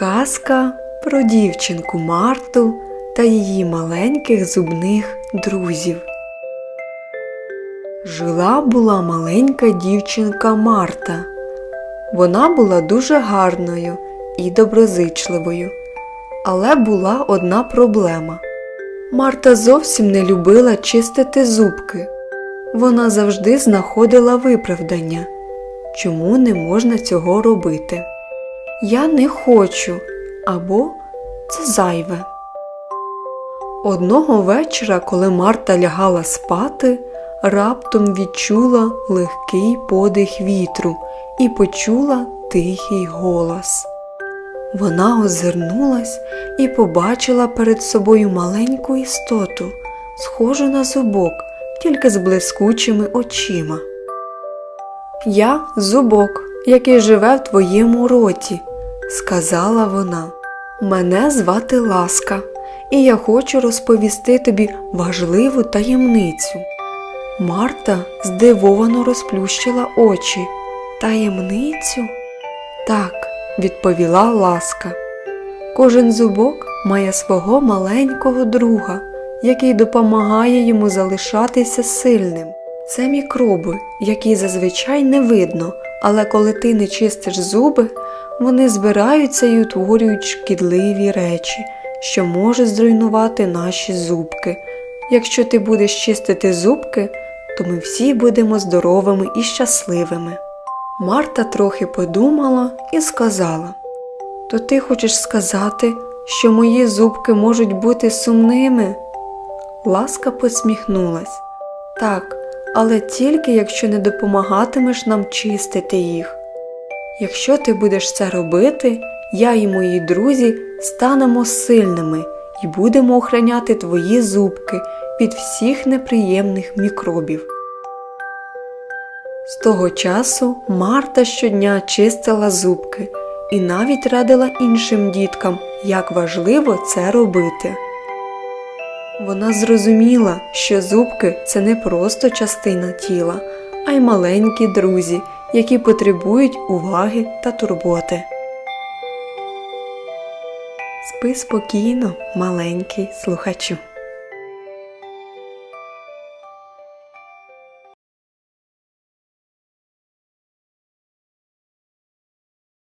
Казка про дівчинку Марту та її маленьких зубних друзів. Жила була маленька дівчинка Марта. Вона була дуже гарною і доброзичливою. Але була одна проблема. Марта зовсім не любила чистити зубки. Вона завжди знаходила виправдання, чому не можна цього робити. Я не хочу або це зайве. Одного вечора, коли Марта лягала спати, раптом відчула легкий подих вітру і почула тихий голос. Вона озирнулась і побачила перед собою маленьку істоту, схожу на зубок, тільки з блискучими очима. Я зубок, який живе в твоєму роті, сказала вона. Мене звати Ласка, і я хочу розповісти тобі важливу таємницю. Марта здивовано розплющила очі. Таємницю? Так, відповіла Ласка. Кожен зубок має свого маленького друга, який допомагає йому залишатися сильним. Це мікроби, які зазвичай не видно, але коли ти не чистиш зуби, вони збираються і утворюють шкідливі речі, що можуть зруйнувати наші зубки. Якщо ти будеш чистити зубки, то ми всі будемо здоровими і щасливими. Марта трохи подумала і сказала: То ти хочеш сказати, що мої зубки можуть бути сумними? Ласка посміхнулась. Так, але тільки якщо не допомагатимеш нам чистити їх. Якщо ти будеш це робити, я і мої друзі станемо сильними і будемо охороняти твої зубки від всіх неприємних мікробів. З того часу Марта щодня чистила зубки і навіть радила іншим діткам, як важливо це робити. Вона зрозуміла, що зубки це не просто частина тіла, а й маленькі друзі, які потребують уваги та турботи. Спи спокійно, маленький слухачу.